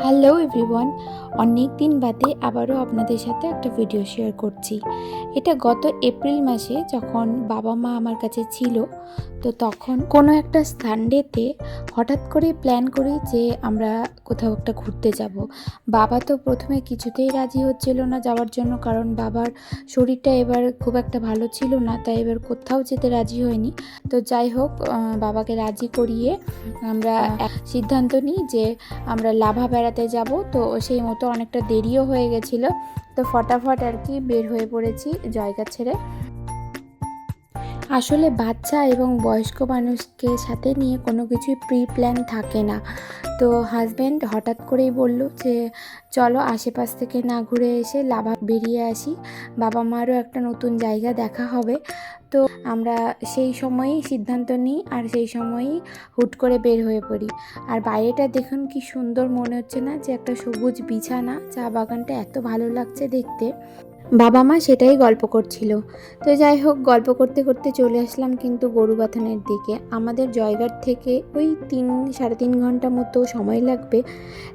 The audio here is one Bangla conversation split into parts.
হ্যালো এভরিওয়ান, অনেক দিন বাদে আবারও আপনাদের সাথে একটা ভিডিও শেয়ার করছি। এটা গত এপ্রিল মাসে যখন বাবা মা আমার কাছে ছিল তো তখন কোনো একটা সানডেতে হঠাৎ করে প্ল্যান করি যে আমরা কোথাও একটা ঘুরতে যাব। বাবা তো প্রথমে কিছুতেই রাজি হচ্ছিল না যাওয়ার জন্য কারণ বাবার শরীরটা এবার খুব একটা ভালো ছিল না, তাই এবার কোথাও যেতে রাজি হয়নি। তো যাই হোক বাবাকে রাজি করিয়ে আমরা সিদ্ধান্ত নিই যে আমরা লাভা বেড়াতে যাব। তো সেই মতো অনেকটা দেরিও হয়ে গেছিল। তো ফটাফট আর কি বের হয়ে পড়েছি জায়গা ছেড়ে। আসলে বাচ্চা এবং বয়স্ক মানুষকে সাথে নিয়ে কোনো কিছুই প্রি প্ল্যান থাকে না। তো হাজব্যান্ড হঠাৎ করেই বলল যে, চলো আশেপাশ থেকে না ঘুরে এসে লাভা বেরিয়ে আসি। বাবা মারও একটা নতুন জায়গা দেখা হবে। তো আমরা সেই সময়ই সিদ্ধান্ত নিই আর সেই সময়ই হুট করে বের হয়ে পড়ি। আর বাইরেটা দেখুন কি সুন্দর মনে হচ্ছে না যে, একটা সবুজ বিছানা। চা বাগানটা এত ভালো লাগছে দেখতে। বাবা মা সেটাই গল্প করছিল। তো যাই হোক, গল্প করতে করতে চলে আসলাম কিন্তু গরুবাথানের দিকে। আমাদের জয়গার থেকে ওই তিন, সাড়ে তিন ঘণ্টা মতো সময় লাগবে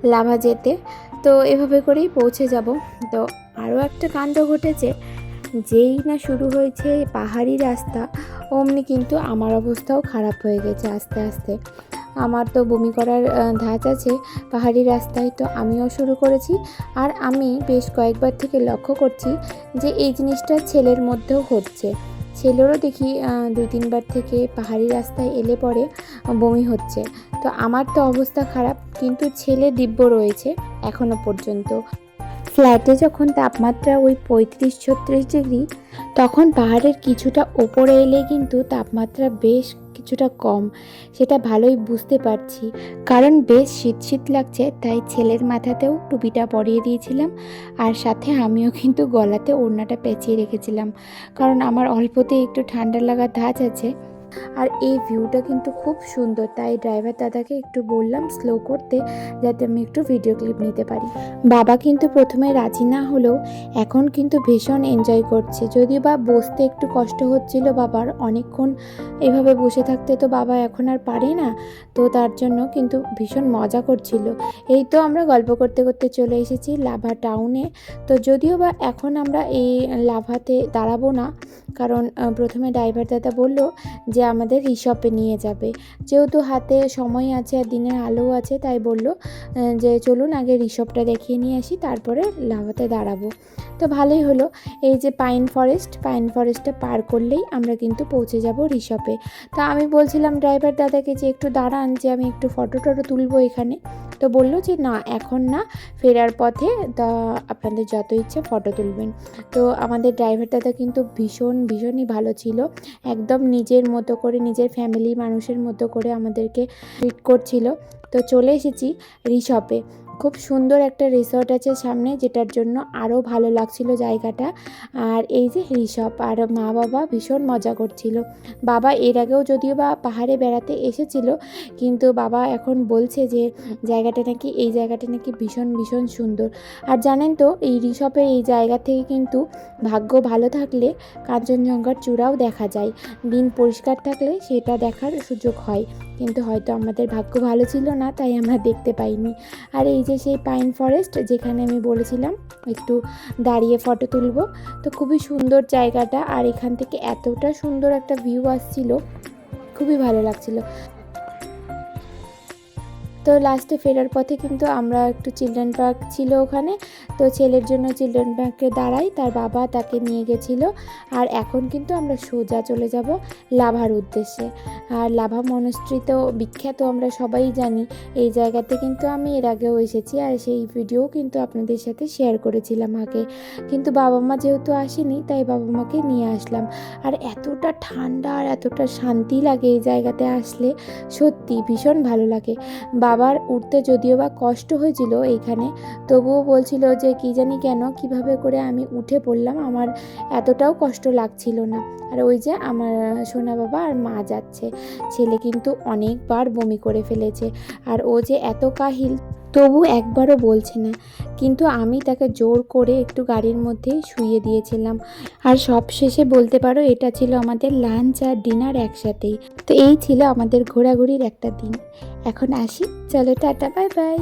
লাভা যেতে। তো এভাবে করেই পৌঁছে যাব। তো আরও একটা কাণ্ড ঘটেছে, যেই না শুরু হয়েছে পাহাড়ি রাস্তা, অমনি কিন্তু আমার অবস্থাও খারাপ হয়ে গেছে আস্তে আস্তে। আমার তো বমি করার ধাঁচ আছে, পাহাড়ি রাস্তায় তো আমিও শুরু করেছি। আর আমি বেশ কয়েকবার থেকে লক্ষ্য করছি যে এই জিনিসটা ছেলের মধ্যেও হচ্ছে ছেলেরও দেখি দুই তিনবার থেকে পাহাড়ি রাস্তায় এলে পরে বমি হচ্ছে। তো আমার তো অবস্থা খারাপ, কিন্তু ছেলে দিব্য রয়েছে এখনও পর্যন্ত। ফ্ল্যাটে যখন তাপমাত্রা ওই পঁয়ত্রিশ ছত্রিশ ডিগ্রি, তখন পাহাড়ের কিছুটা ওপরে এলে কিন্তু তাপমাত্রা বেশ কিছুটা কম, সেটা ভালোই বুঝতে পারছি। কারণ বেশ শীত শীত লাগছে, তাই ছেলের মাথাতেও টুপিটা পরিয়ে দিয়েছিলাম আর সাথে আমিও কিন্তু গলাতে ওড়নাটা পেঁচিয়ে রেখেছিলাম। কারণ আমার অল্পতেই একটু ঠান্ডা লাগার ধাঁচ আছে। আর এই ভিউটা কিন্তু খুব সুন্দর। তাই ড্রাইভার দাদাকে একটু বললাম স্লো করতে, যাতে আমি একটু ভিডিও ক্লিপ নিতে পারি। বাবা কিন্তু প্রথমে রাজি না হলেও এখন কিন্তু ভীষণ এনজয় করছে। যদিও বা বসতে একটু কষ্ট হচ্ছিল বাবার, অনেকক্ষণ এভাবে বসে থাকতে তো বাবা এখন আর পারে না, তো তার জন্য কিন্তু ভীষণ মজা করছিল। এই তো আমরা গল্প করতে করতে চলে এসেছি লাভা টাউনে তো যদিও বা এখন আমরা এই লাভাতে দাঁড়াবো না কারণ প্রথমে ড্রাইভার দাদা বলল যে আমাদের রিসপে নিয়ে যাবে। যেহেতু হাতে সময় আছে আর দিনের আলো আছে, তাই বলল যে চলুন আগে রিসপটা দেখিয়ে নিয়ে আসি, তারপরে লাভাতে দাঁড়াবো। তো ভালোই হলো। এই যে পাইন ফরেস্ট পাইন ফরেস্টটা পার করলেই আমরা কিন্তু পৌঁছে যাব রিসপে। তো আমি বলছিলাম ড্রাইভার দাদাকে যে একটু দাঁড়ান, যে আমি একটু ফটো টটো তুলবো এখানে। তো বলল যে, না, এখন না, ফেরার পথে তা আপনাদের যত ইচ্ছে ফটো তুলবেন। তো আমাদের ড্রাইভার দাদা কিন্তু ভীষণ, ভীষণই ভালো ছিল। একদম নিজের মতো করে, নিজের ফ্যামিলি মানুষের মতো করে আমাদেরকে ট্রিট করছিল। তো চলে এসেছি রিসপে। খুব সুন্দর একটা রিসর্ট আছে সামনে, যেটার জন্য আরও ভালো লাগছিল জায়গাটা। আর এই যে রিসপ আর মা বাবা ভীষণ মজা করছিল। বাবা এর আগেও যদিও বা পাহাড়ে বেড়াতে এসেছিল, কিন্তু বাবা এখন বলছে যে জায়গাটা নাকি, এই জায়গাটা নাকি ভীষণ ভীষণ সুন্দর। আর জানেন তো, এই রিসপের এই জায়গা থেকে কিন্তু ভাগ্য ভালো থাকলে কাঞ্চনজঙ্ঘার চূড়াও দেখা যায়। দিন পরিষ্কার থাকলে সেটা দেখার সুযোগ হয়। কিন্তু হয়তো আমাদের ভাগ্য ভালো ছিল না, তাই আমরা দেখতে পাইনি। আর এই যে সেই পাইন ফরেস্ট যেখানে আমি বলেছিলাম, একটু দাঁড়িয়ে ফটো তুলব। তো খুবই সুন্দর জায়গাটা আর এখান থেকে এতটা সুন্দর একটা ভিউ আসছিল, খুবই ভালো লাগছিল। তো লাস্টে ফেরার পথে কিন্তু আমরা একটু চিলড্রেন পার্ক ছিল ওখানে। তো ছেলের জন্য চিলড্রেন পার্কে দাঁড়াই, তার বাবা তাকে নিয়ে গেছিল। আর এখন কিন্তু আমরা সোজা চলে যাব লাভার উদ্দেশ্যে। আর লাভা মনস্ট্রি তো বিখ্যাত আমরা সবাই জানি। এই জায়গাতে কিন্তু আমি এর আগেও এসেছি আর সেই ভিডিও কিন্তু আপনাদের সাথে শেয়ার করেছিলাম আগে। কিন্তু বাবা মা যেহেতু আসেনি, তাই বাবা মাকে নিয়ে আসলাম। আর এতটা ঠান্ডা আর এতটা শান্তি লাগে এই জায়গাতে আসলে। সত্যি ভীষণ ভালো লাগে। বাবার উঠতে যদিও বা কষ্ট হয়েছিল এইখানে, তবুও বলছিল যে, কি জানি কেন, কীভাবে করে আমি উঠে পড়লাম, আমার এতটাও কষ্ট লাগছিল না। আর ওই যে আমার সোনা বাবা আর মা যাচ্ছে, ছেলে কিন্তু অনেকবার বমি করে ফেলেছে। আর ও যে এত কাহিল তবু একবারও বলছে না। কিন্তু আমি তাকে জোর করে একটু গাড়ির মধ্যেই শুয়ে দিয়েছিলাম। আর সব শেষে বলতে পারো, এটা ছিল আমাদের লাঞ্চ আর ডিনার একসাথেই। তো এই ছিল আমাদের ঘোরাঘুরির একটা দিন। এখন আসি। চলো টাটা বাই বাই